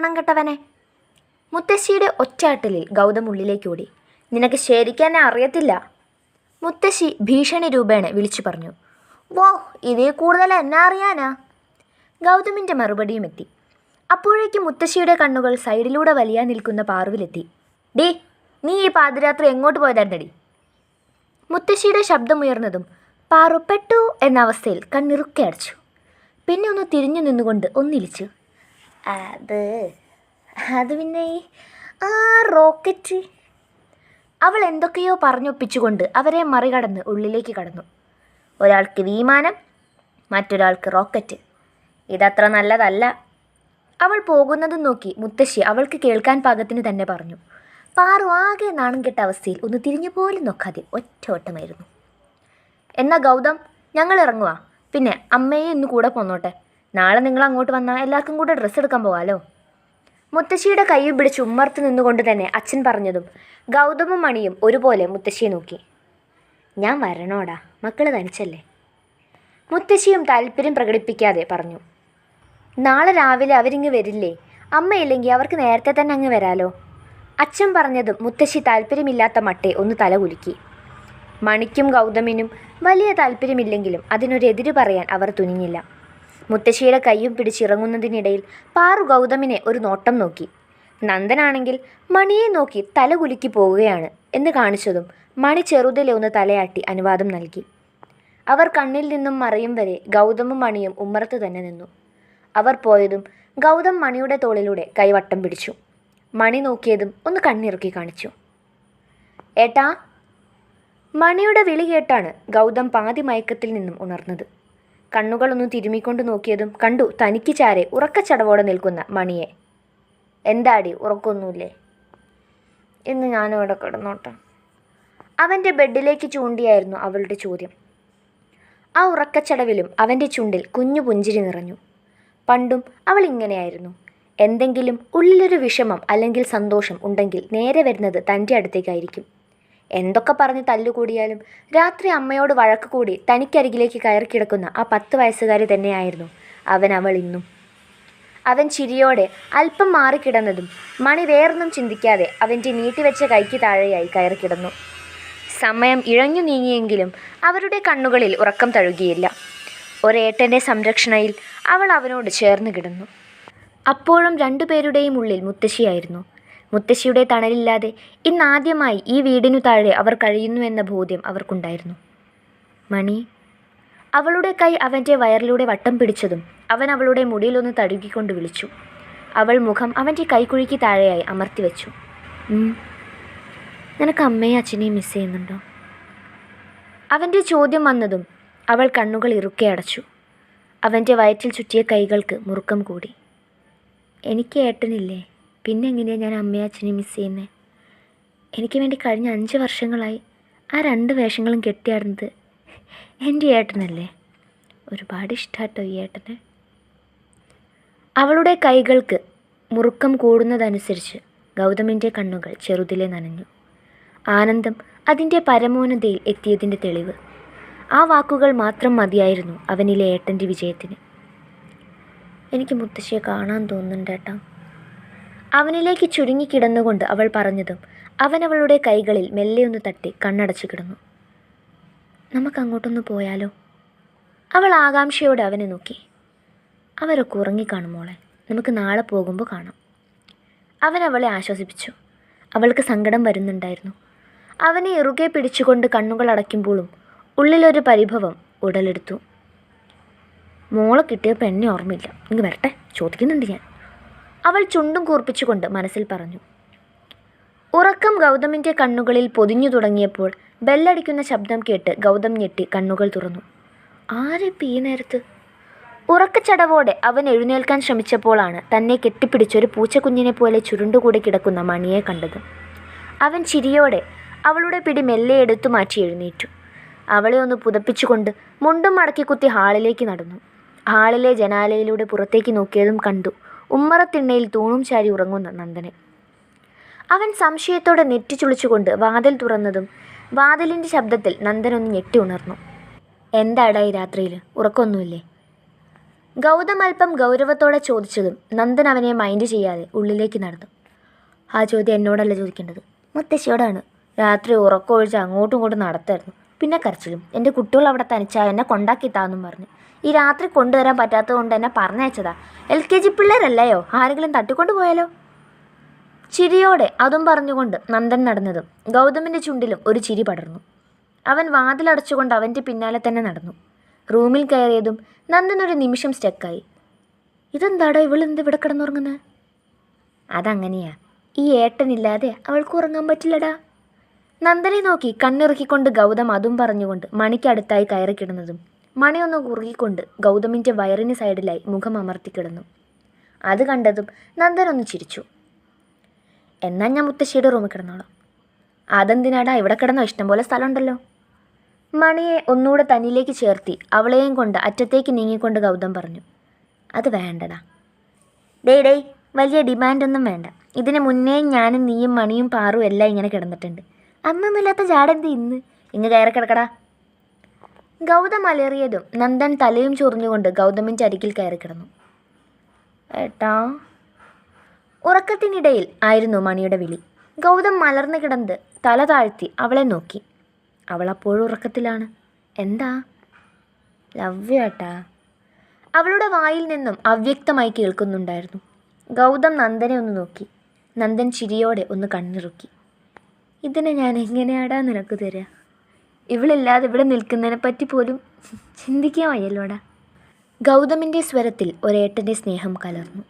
നാണം കെട്ടവനെ. മുത്തശ്ശിയുടെ ഒറ്റാട്ടലിൽ ഗൗതം ഉള്ളിലേക്കോടി നിനക്ക് ശരിക്കാൻ അറിയത്തില്ല? മുത്തശ്ശി ഭീഷണി രൂപേണ വിളിച്ചു പറഞ്ഞു. വോ ഇതേ കൂടുതൽ എന്നെ അറിയാനാ? ഗൗതമിന്റെ മറുപടിയും എത്തി. അപ്പോഴേക്ക് മുത്തശ്ശിയുടെ കണ്ണുകൾ സൈഡിലൂടെ വലിയാൻ നിൽക്കുന്ന പാറുവിലെത്തി ഡേ നീ ഈ പാതിരാത്രി എങ്ങോട്ട് പോയതായിരുന്നടി മുത്തശ്ശിയുടെ ശബ്ദമുയർന്നതും പാറു പെട്ടു എന്ന അവസ്ഥയിൽ കണ്ണിറുക്കെ അടച്ചു. പിന്നെ ഒന്ന് തിരിഞ്ഞു നിന്നുകൊണ്ട് ഒന്നിലിച്ചു. അത്. അത് പിന്നെ ആ റോക്കറ്റ്. അവൾ എന്തൊക്കെയോ പറഞ്ഞൊപ്പിച്ചുകൊണ്ട് അവരെ മറികടന്ന് ഉള്ളിലേക്ക് കടന്നു. ഒരാൾക്ക് വിമാനം മറ്റൊരാൾക്ക് റോക്കറ്റ്. ഇതത്ര നല്ലതല്ല. അവൾ പോകുന്നതും നോക്കി മുത്തശ്ശി അവൾക്ക് കേൾക്കാൻ പാകത്തിന് തന്നെ പറഞ്ഞു. പാറു ആകെ നാണം കെട്ട അവസ്ഥയിൽ ഒന്ന് തിരിഞ്ഞു പോലും നോക്കാതെ ഒറ്റ ഓട്ടമായിരുന്നു. എന്നാ ഗൗതം ഞങ്ങൾ ഇറങ്ങുക പിന്നെ അമ്മയെ ഇന്ന് കൂടെ പോന്നോട്ടെ. നാളെ നിങ്ങൾ അങ്ങോട്ട് വന്നാൽ എല്ലാവർക്കും കൂടെ ഡ്രസ്സ് എടുക്കാൻ പോകാമല്ലോ മുത്തശ്ശിയുടെ കൈ പിടിച്ച് ഉമ്മർത്ത് നിന്നുകൊണ്ട് തന്നെ അച്ഛൻ പറഞ്ഞതും ഗൗതമും മണിയും ഒരുപോലെ മുത്തശ്ശിയെ നോക്കി. ഞാൻ വരണോടാ മക്കൾ തനിച്ചല്ലേ? മുത്തശ്ശിയും താല്പര്യം പ്രകടിപ്പിക്കാതെ പറഞ്ഞു. നാളെ രാവിലെ അവരിങ്ങ് വരില്ലേ അമ്മയില്ലെങ്കിൽ അവർക്ക് നേരത്തെ തന്നെ അങ്ങ് വരാലോ. അച്ഛൻ പറഞ്ഞതും മുത്തശ്ശി താല്പര്യമില്ലാത്ത മട്ടെ ഒന്ന് തല കുലുക്കി. മണിക്കും ഗൗതമിനും വലിയ താല്പര്യമില്ലെങ്കിലും അതിനൊരു എതിര് പറയാൻ അവർ തുനിഞ്ഞില്ല. മുത്തശ്ശിയുടെ കൈയും പിടിച്ചിറങ്ങുന്നതിനിടയിൽ പാറു ഗൗതമിനെ ഒരു നോട്ടം നോക്കി. നന്ദനാണെങ്കിൽ മണിയെ നോക്കി തല കുലുക്കി പോവുകയാണ് എന്ന് കാണിച്ചതും മണി ചെറുതിലെ ഒന്ന് തലയാട്ടി അനുവാദം നൽകി. അവർ കണ്ണിൽ നിന്നും മറയും വരെ ഗൗതമും മണിയും ഉമ്മറത്ത് തന്നെ നിന്നു. അവർ പോയതും ഗൗതം മണിയുടെ തോളിലൂടെ കൈവട്ടം പിടിച്ചു. മണി നോക്കിയതും ഒന്ന് കണ്ണിറുക്കി കാണിച്ചു. ഏട്ടാ മണിയുടെ വിളി കേട്ടാണ് ഗൗതം പാതി മയക്കത്തിൽ നിന്നും ഉണർന്നത്. കണ്ണുകളൊന്ന് തിരുമിക്കൊണ്ട് നോക്കിയതും കണ്ടു തനിക്ക് ചാരെ ഉറക്കച്ചടവോടെ നിൽക്കുന്ന മണിയെ. എന്താടി ഉറക്കൊന്നുമില്ലേ? ഇന്ന് ഇവിടെ കിടന്നോട്ടെ. അവന്റെ ബെഡിലേക്ക് ചൂണ്ടിയായിരുന്നു അവളുടെ ചോദ്യം. ആ ഉറക്കച്ചടവിലും അവന്റെ ചുണ്ടിൽ കുഞ്ഞു പുഞ്ചിരി നിറഞ്ഞു. പണ്ടും അവൾ ഇങ്ങനെയായിരുന്നു. എന്തെങ്കിലും ഉള്ളിലൊരു വിഷമം അല്ലെങ്കിൽ സന്തോഷം ഉണ്ടെങ്കിൽ നേരെ വരുന്നത് തന്റെ അടുത്തേക്കായിരിക്കും. എന്തൊക്കെ പറഞ്ഞ് തല്ലുകൂടിയാലും രാത്രി അമ്മയോട് വഴക്ക് കൂടി തനിക്കരികിലേക്ക് കയറി കിടക്കുന്ന ആ പത്ത് വയസ്സുകാരി തന്നെയായിരുന്നു അവൻ അവൾ ഇന്നും. അവൻ ചിരിയോടെ അല്പം മാറിക്കിടന്നതും മണി വേറൊന്നും ചിന്തിക്കാതെ അവന്റെ നീട്ടിവെച്ച കൈക്ക് താഴെയായി കയറി കിടന്നു. സമയം ഇഴഞ്ഞു നീങ്ങിയെങ്കിലും അവരുടെ കണ്ണുകളിൽ ഉറക്കം തഴുകിയില്ല. ഒരേട്ടന്റെ സംരക്ഷണയിൽ അവൾ അവനോട് ചേർന്ന് കിടന്നു. അപ്പോഴും രണ്ടുപേരുടെയും ഉള്ളിൽ മുത്തശ്ശിയായിരുന്നു. മുത്തശ്ശിയുടെ തണലില്ലാതെ ഇന്നാദ്യമായി ഈ വീടിനു താഴെ അവർ കഴിയുന്നു എന്ന ബോധ്യം അവർക്കുണ്ടായിരുന്നു. മണി അവളുടെ കൈ അവന്റെ വയറിലൂടെ വട്ടം പിടിച്ചതും അവൻ അവളുടെ മുടിയിലൊന്ന് തടുകിക്കൊണ്ട് വിളിച്ചു. അവൾ മുഖം അവന്റെ കൈക്കുഴിക്ക് താഴെയായി അമർത്തി വെച്ചു. "ഉം. നിനക്ക് അമ്മയും അച്ഛനെയും മിസ് ചെയ്യുന്നുണ്ടോ? അവന്റെ ചോദ്യം വന്നതും അവൾ കണ്ണുകൾ ഇറുക്കെ അടച്ചു. അവന്റെ വയറ്റിൽ ചുറ്റിയ കൈകൾക്ക് മുറുക്കം കൂടി. എനിക്ക് ഏട്ടനില്ലേ? പിന്നെ എങ്ങനെയാണ് ഞാൻ അമ്മയെ അച്ഛനെ മിസ് ചെയ്യുന്നത് എനിക്ക് വേണ്ടി കഴിഞ്ഞ അഞ്ച് വർഷങ്ങളായി ആ രണ്ട് വേഷങ്ങളും കെട്ടിയാടുന്നത് എന്റെ ഏട്ടനല്ലേ? ഒരുപാട് ഇഷ്ടാട്ടോ ഈ ഏട്ടനെ. അവളുടെ കൈകൾക്ക് മുറുക്കം കൂടുന്നതനുസരിച്ച് ഗൗതമിന്റെ കണ്ണുകൾ ചെറുതിലെ നനഞ്ഞു. ആനന്ദം അതിന്റെ പരമോന്നതയിൽ എത്തിയതിന്റെ തെളിവ്. ആ വാക്കുകൾ മാത്രം മതിയായിരുന്നു അവനിലെ ഏട്ടന്റെ വിജയത്തിന്. എനിക്ക് മുത്തശ്ശിയെ കാണാൻ തോന്നുന്നുണ്ട് ഏട്ടാ. അവനിലേക്ക് ചുരുങ്ങിക്കിടന്നുകൊണ്ട് അവൾ പറഞ്ഞതും അവൻ അവളുടെ കൈകളിൽ മെല്ലെ ഒന്ന് തട്ടി കണ്ണടച്ചു കിടന്നു. നമുക്ക് അങ്ങോട്ടൊന്ന് പോയാലോ? അവൾ ആകാംക്ഷയോടെ അവനെ നോക്കി. അവരൊക്കെ ഉറങ്ങിക്കാണും മോളെ. നമുക്ക് നാളെ പോകുമ്പോൾ കാണാം. അവൻ അവളെ ആശ്വസിപ്പിച്ചു. അവൾക്ക് സങ്കടം വരുന്നുണ്ടായിരുന്നു. അവനെ ഇറുകെ പിടിച്ചുകൊണ്ട് കണ്ണുകൾ അടയ്ക്കുമ്പോഴും ഉള്ളിലൊരു പരിഭവം ഉടലെടുത്തു. മോളെ കിട്ടിയപ്പോൾ എന്നെ ഓർമ്മയില്ല. ഇങ്ങ് വരട്ടെ. ചോദിക്കുന്നുണ്ട് ഞാൻ. അവൾ ചുണ്ടും കൂർപ്പിച്ചുകൊണ്ട് മനസ്സിൽ പറഞ്ഞു. ഉറക്കം ഗൗതമിന്റെ കണ്ണുകളിൽ പൊതിഞ്ഞു തുടങ്ങിയപ്പോൾ ബെല്ലടിക്കുന്ന ശബ്ദം കേട്ട് ഗൗതം ഞെട്ടി കണ്ണുകൾ തുറന്നു. ആരിപ്പോൾ ഈ നേരത്ത്? ഉറക്കച്ചടവോടെ അവൻ എഴുന്നേൽക്കാൻ ശ്രമിച്ചപ്പോഴാണ് തന്നെ കെട്ടിപ്പിടിച്ചൊരു പൂച്ചക്കുഞ്ഞിനെ പോലെ ചുരുണ്ടുകൂടി കിടക്കുന്ന മണിയെ കണ്ടത്. അവൻ ചിരിയോടെ അവളുടെ പിടി മെല്ലെ എടുത്തു മാറ്റി എഴുന്നേറ്റു. അവളെ ഒന്ന് പുതപ്പിച്ചുകൊണ്ട് മുണ്ടും മടക്കി കുത്തി ഹാളിലേക്ക് നടന്നു. ഹാളിലെ ജനാലയിലൂടെ പുറത്തേക്ക് നോക്കിയതും കണ്ടു. ഉമ്മറത്തിണ്ണയിൽ തൂണും ചാരി ഉറങ്ങുന്ന നന്ദനെ. അവൻ സംശയത്തോടെ നെറ്റിച്ചുളിച്ചുകൊണ്ട് വാതിൽ തുറന്നതും വാതിലിന്റെ ശബ്ദത്തിൽ നന്ദൻ ഒന്ന് ഞെട്ടി ഉണർന്നു. എന്താടാ ഈ രാത്രിയിൽ ഉറക്കമൊന്നുമില്ലേ ഗൗതം അല്പം ഗൗരവത്തോടെ ചോദിച്ചതും നന്ദൻ അവനെ മൈൻഡ് ചെയ്യാതെ ഉള്ളിലേക്ക് നടന്നു. ആ ചോദ്യം എന്നോടല്ല ചോദിക്കേണ്ടത്. മുത്തശ്ശിയോടാണ്. രാത്രി ഉറക്കമൊഴിച്ച് അങ്ങോട്ടും ഇങ്ങോട്ടും നടത്തായിരുന്നു. പിന്നെ കരച്ചിലും. എന്റെ കുട്ടികൾ അവിടെ തനിച്ചാൽ എന്നെ കൊണ്ടാക്കി താന്നും പറഞ്ഞു. ഈ രാത്രി കൊണ്ടുവരാൻ പറ്റാത്തത് കൊണ്ട് എന്നെ പറഞ്ഞയച്ചതാ. എൽ കെ ജി പിള്ളേരല്ലയോ? ആരെങ്കിലും തട്ടിക്കൊണ്ടു പോയാലോ? ചിരിയോടെ അതും പറഞ്ഞുകൊണ്ട് നന്ദൻ നടന്നതും ഗൗതമിന്റെ ചുണ്ടിലും ഒരു ചിരി പടർന്നു. അവൻ വാതിലടച്ചുകൊണ്ട് അവന്റെ പിന്നാലെ തന്നെ നടന്നു. റൂമിൽ കയറിയതും നന്ദൻ ഒരു നിമിഷം സ്റ്റക്കായി. ഇതെന്താടോ ഇവളെന്ത് ഇവിടെ കിടന്നുറങ്ങുന്നത് അതങ്ങനെയാ. ഈ ഏട്ടനില്ലാതെ അവൾക്ക് ഉറങ്ങാൻ പറ്റില്ലടാ. നന്ദനെ നോക്കി കണ്ണിറുക്കിക്കൊണ്ട് ഗൗതം അതും പറഞ്ഞുകൊണ്ട് മണിക്കടുത്തായി കയറി കിടന്നതും മണി ഒന്ന് കുറുകിക്കൊണ്ട് ഗൗതമിന്റെ വയറിന് സൈഡിലായി മുഖം അമർത്തി കിടന്നു. അത് കണ്ടതും നന്ദനൊന്ന് ചിരിച്ചു. എന്നാൽ ഞാൻ മുത്തശ്ശിയുടെ റൂമിൽ കിടന്നോളാം. അതെന്തിനാടാ ഇവിടെ കിടന്നോ? ഇഷ്ടംപോലെ സ്ഥലമുണ്ടല്ലോ. മണിയെ ഒന്നുകൂടെ തന്നിലേക്ക് ചേർത്തി അവളെയും കൊണ്ട് അറ്റത്തേക്ക് നീങ്ങിക്കൊണ്ട് ഗൗതം പറഞ്ഞു. അത് വേണ്ടടാ. ഡേ ഡേയ് വലിയ ഡിമാൻഡൊന്നും വേണ്ട. ഇതിന് മുന്നേ ഞാനും നീയും മണിയും പാറും എല്ലാം ഇങ്ങനെ കിടന്നിട്ടുണ്ട്. അന്നൊന്നുമില്ലാത്ത ജാടെന്ത് ഇന്ന്? ഇങ്ങ് കയറി കിടക്കടാ. ഗൗതം അലേറിയതും നന്ദൻ തലയും ചൊറിഞ്ഞുകൊണ്ട് ഗൗതമിന്റെ അരികിൽ കയറി കിടന്നു. ഏട്ടാ. ഉറക്കത്തിനിടയിൽ ആയിരുന്നു മണിയുടെ വിളി. ഗൗതം മലർന്നു കിടന്ന് തല താഴ്ത്തി അവളെ നോക്കി. അവൾ അപ്പോഴും ഉറക്കത്തിലാണ്. എന്താ? ലവ് അവളുടെ വായിൽ നിന്നും അവ്യക്തമായി കേൾക്കുന്നുണ്ടായിരുന്നു. ഗൗതം നന്ദനെ ഒന്ന് നോക്കി. നന്ദൻ ചിരിയോടെ ഒന്ന് കണ്ണിറുക്കി. ഇതിനെ ഞാൻ എങ്ങനെയാടാ നിനക്ക് തരിക ഇവളില്ലാതെ ഇവിടെ നിൽക്കുന്നതിനെ പറ്റി പോലും ചിന്തിക്കാൻ വയ്യല്ലോടാ ഗൗതമിന്റെ സ്വരത്തിൽ ഒരേട്ടന്റെ സ്നേഹം കലർന്നു.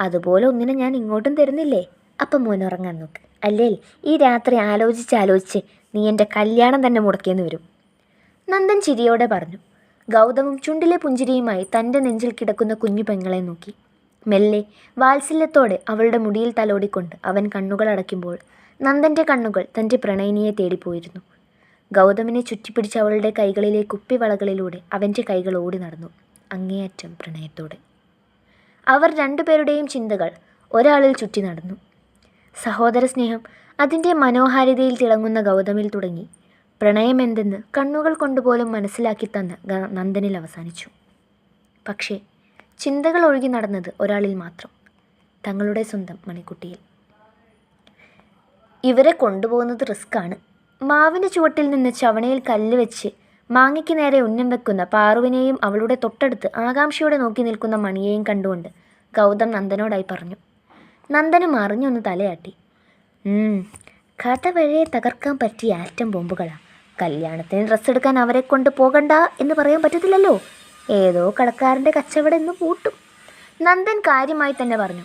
അതുപോലെ ഒന്നിനെ ഞാൻ ഇങ്ങോട്ടും തരുന്നില്ലേ? അപ്പം മോൻ ഉറങ്ങാൻ നോക്ക്. അല്ലേ ഈ രാത്രി ആലോചിച്ച് ആലോചിച്ച് നീ എന്റെ കല്യാണം തന്നെ മുടക്കിയെന്ന് വരും. നന്ദൻ ചിരിയോടെ പറഞ്ഞു. ഗൗതമും ചുണ്ടിലെ പുഞ്ചിരിയുമായി തന്റെ നെഞ്ചിൽ കിടക്കുന്ന കുഞ്ഞു പെങ്ങളെ നോക്കി. മെല്ലെ വാത്സല്യത്തോടെ അവളുടെ മുടിയിൽ തലോടിക്കൊണ്ട് അവൻ കണ്ണുകൾ അടയ്ക്കുമ്പോൾ നന്ദന്റെ കണ്ണുകൾ തന്റെ പ്രണയിനിയെ തേടിപ്പോയിരുന്നു. ഗൗതമിനെ ചുറ്റിപ്പിടിച്ച് അവളുടെ കൈകളിലെ കുപ്പിവളകളിലൂടെ അവന്റെ കൈകൾ ഓടി നടന്നു അങ്ങേയറ്റം പ്രണയത്തോടെ. അവർ രണ്ടുപേരുടെയും ചിന്തകൾ ഒരാളിൽ ചുറ്റി നടന്നു. സഹോദര സ്നേഹം അതിന്റെ മനോഹാരിതയിൽ തിളങ്ങുന്ന ഗൗതമിൽ തുടങ്ങി. പ്രണയമെന്തെന്ന് കണ്ണുകൾ കൊണ്ടുപോലും മനസ്സിലാക്കി തന്ന നന്ദനിൽ അവസാനിച്ചു. പക്ഷേ ചിന്തകൾ ഒഴുകി നടന്നത് ഒരാളിൽ മാത്രം തങ്ങളുടെ സ്വന്തം മണിക്കുട്ടിയിൽ. ഇവരെ കൊണ്ടുപോകുന്നത് റിസ്ക്കാണ്. മാവിന്റെ ചുവട്ടിൽ നിന്ന് ചവണയിൽ കല്ല് വെച്ച് മാങ്ങയ്ക്ക് നേരെ ഉന്നം വെക്കുന്ന പാറുവിനെയും അവളുടെ തൊട്ടടുത്ത് ആകാംക്ഷയോടെ നോക്കി നിൽക്കുന്ന മണിയെയും കണ്ടുകൊണ്ട് ഗൗതം നന്ദനോടായി പറഞ്ഞു. നന്ദനും അറിഞ്ഞൊന്ന് തലയാട്ടി. "ഉം, കഥ വഴിയെ തകർക്കാൻ പറ്റിയ ആറ്റം ബോംബുകളാണ് കല്യാണത്തിന് ഡ്രസ്സ് എടുക്കാൻ അവരെ കൊണ്ട് പോകണ്ട എന്ന് പറയാൻ പറ്റത്തില്ലല്ലോ. ഏതോ കടക്കാരന്റെ കച്ചവടം എന്ന് പൂട്ടും നന്ദൻ കാര്യമായി തന്നെ പറഞ്ഞു.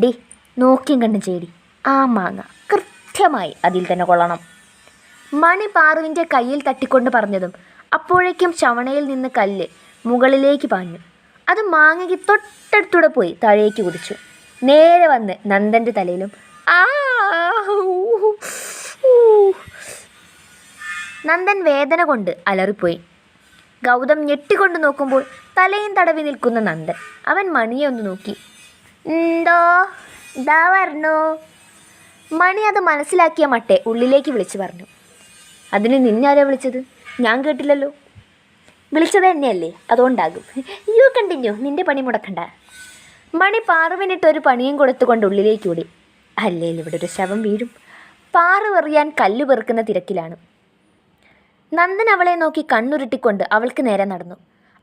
ഡി നോക്കിയും കണ്ടും ചേടി. ആ മാങ്ങ കൃത്യമായി അതിൽ തന്നെ കൊള്ളണം. മണി പാറുവിന്റെ കയ്യിൽ തട്ടിക്കൊണ്ട് പറഞ്ഞതും അപ്പോഴേക്കും ചവണയിൽ നിന്ന് കല്ല് മുകളിലേക്ക് പാഞ്ഞു. അത് മാങ്ങയ്ക്ക് തൊട്ടടുത്തൂടെ പോയി താഴേക്ക് കുതിച്ചു. നേരെ വന്ന് നന്ദന്റെ തലയിലും ആ. നന്ദൻ വേദന കൊണ്ട് അലറിപ്പോയി. ഗൗതം ഞെട്ടിക്കൊണ്ട് നോക്കുമ്പോൾ തലയും തടവി നിൽക്കുന്ന നന്ദൻ അവൻ മണിയെ ഒന്ന് നോക്കി. എന്തോ? ഇതാ വരണോ? മണി അത് മനസ്സിലാക്കിയ മട്ടെ ഉള്ളിലേക്ക് വിളിച്ചു പറഞ്ഞു. അതിന് നിന്നാരാ വിളിച്ചത്? ഞാൻ കേട്ടില്ലല്ലോ. വിളിച്ചത് എന്നെയല്ലേ? അതുകൊണ്ടാകും. യു കണ്ടിന്യൂ നിന്റെ പണി മുടക്കണ്ട. മണി പാറുവിനിട്ട് ഒരു പണിയും കൊടുത്തുകൊണ്ട് ഉള്ളിലേക്ക് ഓടി അല്ലേൽ ഇവിടെ ഒരു ശവം വീഴും. പാറു എറിയാൻ കല്ല് പെറുക്കുന്ന തിരക്കിലാണ്. നന്ദൻ അവളെ നോക്കി കണ്ണുരുട്ടിക്കൊണ്ട് അവൾക്ക് നേരെ നടന്നു.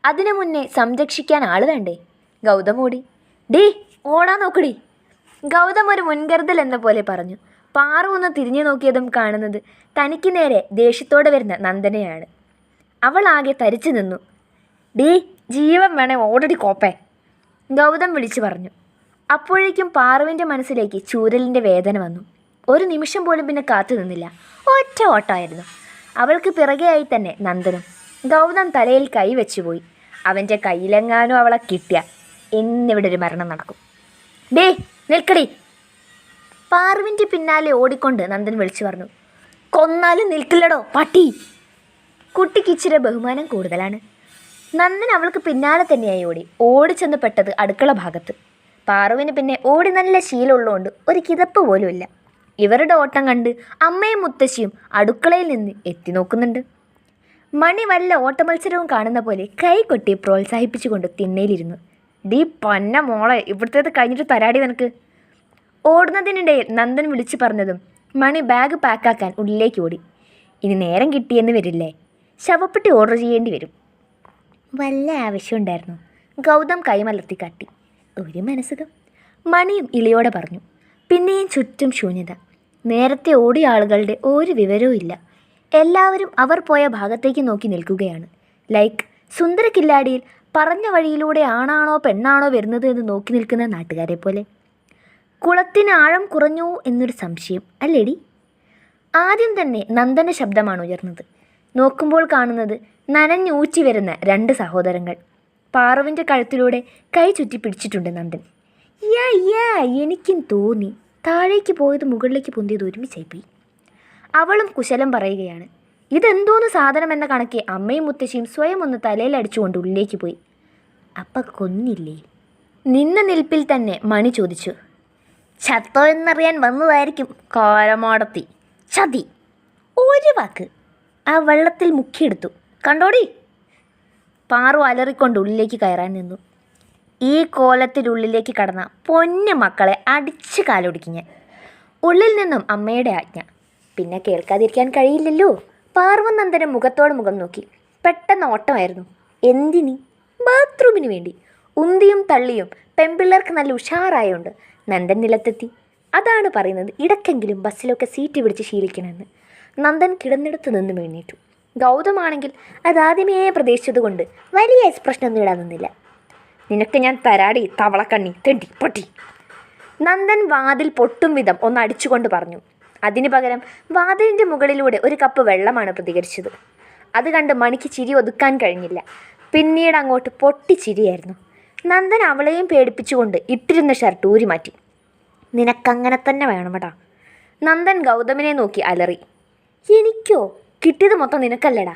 അതിനു മുന്നേ സംരക്ഷിക്കാൻ ആൾ വേണ്ടേ? ഗൗതം ഓടി ഡീ ഓടാൻ നോക്കടി ഗൗതം ഒരു മുൻകരുതൽ എന്ന പോലെ പറഞ്ഞു. പാറു ഒന്ന് തിരിഞ്ഞു നോക്കിയതും കാണുന്നത് തനിക്ക് നേരെ ദേഷ്യത്തോടെ വരുന്ന നന്ദനയാണ്. അവൾ ആകെ തരിച്ചു നിന്നു. ഡീ ജീവൻ വേണേ ഓടടി കോപ്പേ ഗൗതം വിളിച്ചു പറഞ്ഞു. അപ്പോഴേക്കും പാറുവിന്റെ മനസ്സിലേക്ക് ചൂരലിന്റെ വേദന വന്നു. ഒരു നിമിഷം പോലും പിന്നെ കാത്തു നിന്നില്ല. ഒറ്റ ഓട്ടമായിരുന്നു. അവൾക്ക് പിറകെയായി തന്നെ നന്ദനും ഗൗതം തലയിൽ കൈ വെച്ചുപോയി. അവന്റെ കയ്യിലെങ്ങാനും അവളെ കിട്ടിയ എന്നിവിടെ ഒരു മരണം നടക്കും. ഡേ നിൽക്കടി പാറുവിന്റെ പിന്നാലെ ഓടിക്കൊണ്ട് നന്ദൻ വിളിച്ചു പറഞ്ഞു കൊന്നാലും നിൽക്കില്ലടോ പട്ടി. കുട്ടിക്ക് ഇച്ചിരി ബഹുമാനം കൂടുതലാണ്. നന്ദൻ അവൾക്ക് പിന്നാലെ തന്നെയായി ഓടി. ഓടിച്ചെന്ന് പെട്ടത് അടുക്കള ഭാഗത്ത്. പാറുവിന് പിന്നെ ഓടി നല്ല ശീലമുള്ളതുകൊണ്ട് ഒരു കിതപ്പ് പോലുമില്ല ഇവരുടെ ഓട്ടം കണ്ട് അമ്മയും മുത്തശ്ശിയും അടുക്കളയിൽ നിന്ന് എത്തി നോക്കുന്നുണ്ട്. മണി വല്ല ഓട്ടമത്സരവും കാണുന്ന പോലെ കൈ കൊട്ടി പ്രോത്സാഹിപ്പിച്ചുകൊണ്ട് തിണ്ണയിലിരുന്നു. ഡീ പൊന്ന മോളെ ഇവിടുത്തേത് കഴിഞ്ഞിട്ട് തരാടി നിനക്ക്. ഓടുന്നതിനിടയിൽ നന്ദൻ വിളിച്ചു പറഞ്ഞതും മണി ബാഗ് പാക്കാക്കാൻ ഉള്ളിലേക്ക് ഓടി. ഇനി നേരം കിട്ടിയെന്ന് വരില്ലേ? ശവപ്പെട്ടി ഓർഡർ ചെയ്യേണ്ടി വരും. വല്ല ആവശ്യമുണ്ടായിരുന്നു ഗൗതം കൈമലർത്തി കാട്ടി ഒരു മനസ്സുഖം. മണിയും ഇളിയോടെ പറഞ്ഞു പിന്നെയും ചുറ്റും ശൂന്യത. നേരത്തെ ഓടിയ ആളുകളുടെ ഒരു വിവരവും ഇല്ല. എല്ലാവരും അവർ പോയ ഭാഗത്തേക്ക് നോക്കി നിൽക്കുകയാണ്. ലൈക്ക് സുന്ദരക്കില്ലാടിയിൽ പറഞ്ഞ വഴിയിലൂടെ ആണാണോ പെണ്ണാണോ വരുന്നത് എന്ന് നോക്കി നിൽക്കുന്ന നാട്ടുകാരെ പോലെ കുളത്തിന് ആഴം കുറഞ്ഞു എന്നൊരു സംശയം അല്ലേടി? ആദ്യം തന്നെ നന്ദന ശബ്ദമാണ് ഉയർന്നത്. നോക്കുമ്പോൾ കാണുന്നത് നനഞ്ഞൂച്ചി വരുന്ന രണ്ട് സഹോദരങ്ങൾ. പാറുവിന്റെ കഴുത്തിലൂടെ കൈ ചുറ്റി പിടിച്ചിട്ടുണ്ട് നന്ദൻ. യാ യാ എനിക്കും തോന്നി. താഴേക്ക് പോയത് മുകളിലേക്ക് പൊന്തിയത് ഒരുമിച്ചായിപ്പോയി. അവളും കുശലം പറയുകയാണ് ഇതെന്തോന്ന് സാധനം എന്ന കണക്കെ അമ്മയും മുത്തശ്ശിയും സ്വയം ഒന്ന് തലയിലടിച്ചുകൊണ്ട് ഉള്ളിലേക്ക് പോയി. അപ്പ കൊന്നില്ലേ? നിന്ന നിൽപ്പിൽ തന്നെ മണി ചോദിച്ചു. ചത്തോ എന്നറിയാൻ വന്നതായിരിക്കും കോരമാടത്തി. ചതി. ഒരു വാക്ക് ആ വെള്ളത്തിൽ മുക്കിയെടുത്തു. കണ്ടോടി? പാറു അലറിക്കൊണ്ട് ഉള്ളിലേക്ക് കയറാൻ നിന്നു. ഈ കോലത്തിനുള്ളിലേക്ക് കടന്ന പൊന്നു മക്കളെ അടിച്ച് കാലൊടിക്കും ഞാൻ. ഉള്ളിൽ നിന്നും അമ്മയുടെ ആജ്ഞ. പിന്നെ കേൾക്കാതിരിക്കാൻ കഴിയില്ലല്ലോ. പാർവനന്ദനം മുഖത്തോട് മുഖം നോക്കി. പെട്ടെന്ന് ഓട്ടമായിരുന്നു. എന്തിനി? ബാത്റൂമിന് വേണ്ടി. ഉന്തിയും തള്ളിയും പെൺപിള്ളേർക്ക് നല്ല ഉഷാറായുണ്ട് നന്ദൻ നിലത്തെത്തി. അതാണ് പറയുന്നത് ഇടയ്ക്കെങ്കിലും ബസ്സിലൊക്കെ സീറ്റ് പിടിച്ച് ശീലിക്കണമെന്ന്. നന്ദൻ കിടന്നിടത്ത് നിന്ന് എഴുന്നേറ്റു. ഗൗതമാണെങ്കിൽ അതാദ്യമേ പ്രതീക്ഷിച്ചതുകൊണ്ട് വലിയ എക്സ്പ്രഷനൊന്നും ഇടാൻ നിന്നില്ല നിനക്ക് ഞാൻ തരാടി തവളക്കണ്ണി തെണ്ടി പൊട്ടി. നന്ദൻ വാതിൽ പൊട്ടും വിധം ഒന്ന് അടിച്ചുകൊണ്ട് പറഞ്ഞു. അതിനു പകരം വാതിലിന്റെ മുകളിലൂടെ ഒരു കപ്പ് വെള്ളമാണ് പ്രതികരിച്ചത്. അത് കണ്ട് മണിക്ക് ചിരി ഒതുക്കാൻ കഴിഞ്ഞില്ല. പിന്നീട് അങ്ങോട്ട് പൊട്ടിച്ചിരിയായിരുന്നു നന്ദൻ അവളെയും പേടിപ്പിച്ചുകൊണ്ട് ഇട്ടിരുന്ന ഷർട്ട് ഊരി മാറ്റി. നിനക്കങ്ങനെ തന്നെ വേണമെടാ നന്ദൻ ഗൗതമിനെ നോക്കി അലറി. എനിക്കോ? കിട്ടിയത് മൊത്തം നിനക്കല്ലടാ.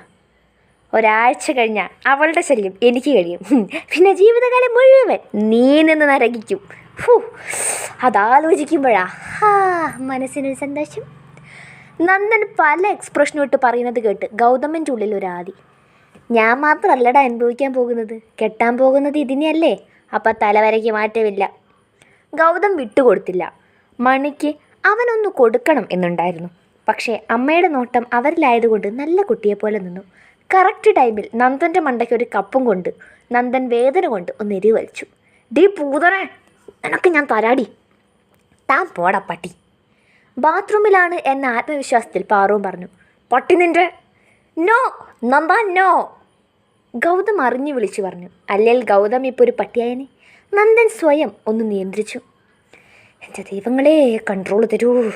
ഒരാഴ്ച കഴിഞ്ഞാൽ അവളുടെ ശല്യം എനിക്ക് കഴിയും. പിന്നെ ജീവിതകാലം മുഴുവൻ നീ നിന്ന് നരകിക്കും. ഹൂ അതാലോചിക്കുമ്പോഴാ. ഹാ മനസ്സിനൊരു സന്തോഷം. നന്ദൻ പല എക്സ്പ്രഷനും ഇട്ട് പറയുന്നത് കേട്ട് ഗൗതമന്റെ ഉള്ളിൽ ഒരു ആദി. ഞാൻ മാത്രമല്ലടാ അനുഭവിക്കാൻ പോകുന്നത്. കെട്ടാൻ പോകുന്നത് ഇതിനെയല്ലേ? അപ്പം തലവരയ്ക്ക് മാറ്റമില്ല. ഗൗതം വിട്ടുകൊടുത്തില്ല. മണിക്ക് അവനൊന്ന് കൊടുക്കണം എന്നുണ്ടായിരുന്നു. പക്ഷേ അമ്മയുടെ നോട്ടം അവരിലായതുകൊണ്ട് നല്ല കുട്ടിയെപ്പോലെ നിന്നു. കറക്റ്റ് ടൈമിൽ നന്ദന്റെ മണ്ടയ്ക്ക് ഒരു കപ്പും കൊണ്ട് നന്ദൻ വേദന കൊണ്ട് ഒന്ന് എരി വലിച്ചു. ഡീ പൂതറേ നിനക്ക് ഞാൻ തരാടി. താൻ പോടാ പട്ടി. ബാത്റൂമിലാണ് എന്ന ആത്മവിശ്വാസത്തിൽ പാറുവും പറഞ്ഞു. പട്ടി നിന്റെ നോ നന്ദ നോ. ഗൗതം അറിഞ്ഞു വിളിച്ചു പറഞ്ഞു. അല്ലെങ്കിൽ ഗൗതം ഇപ്പോൾ ഒരു പട്ടിയായനെ? നന്ദൻ സ്വയം ഒന്ന് നിയന്ത്രിച്ചു. എന്റെ ദൈവങ്ങളെ കൺട്രോൾ തരൂ.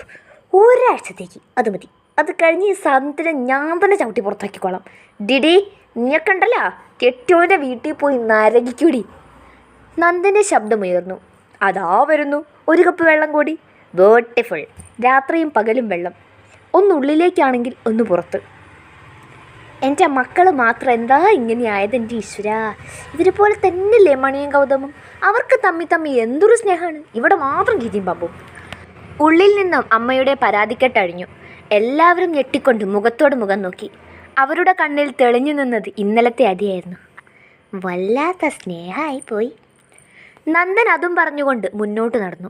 ഒരാഴ്ചത്തേക്ക്. അത് മതി. അത് കഴിഞ്ഞ് ഈ സാധനത്തിന് ഞാൻ തന്നെ ചവിട്ടി പുറത്താക്കിക്കോളാം. ഡിഡി നീക്കണ്ടല്ല കെട്ടിയോന്റെ വീട്ടിൽ പോയി നരകിക്കൂടി. നന്ദന്റെ ശബ്ദമുയർന്നു. അതാ വരുന്നു. ഒരു കപ്പ് വെള്ളം കൂടി. ബ്യൂട്ടിഫുൾ രാത്രിയും പകലും വെള്ളം. ഒന്നുള്ളിലേക്കാണെങ്കിൽ ഒന്ന് പുറത്ത്. എന്റെ മക്കൾ മാത്രം എന്താ ഇങ്ങനെ ആയത് എന്റെ ഈശ്വര? ഇവരെ പോലെ തന്നെയല്ലേ മണിയും ഗൗതമും അവർക്ക് തമ്മി തമ്മി എന്തൊരു സ്നേഹമാണ്. ഇവിടെ മാത്രം ഗീതിയും ബാബു ഉള്ളിൽ നിന്നും അമ്മയുടെ പരാതിക്കെട്ടഴിഞ്ഞു എല്ലാവരും ഞെട്ടിക്കൊണ്ട് മുഖത്തോട് മുഖം നോക്കി. അവരുടെ കണ്ണിൽ തെളിഞ്ഞു നിന്നത് ഇന്നലത്തെ അടിയായിരുന്നു. വല്ലാത്ത സ്നേഹമായി പോയി നന്ദൻ അതും പറഞ്ഞുകൊണ്ട് മുന്നോട്ട് നടന്നു.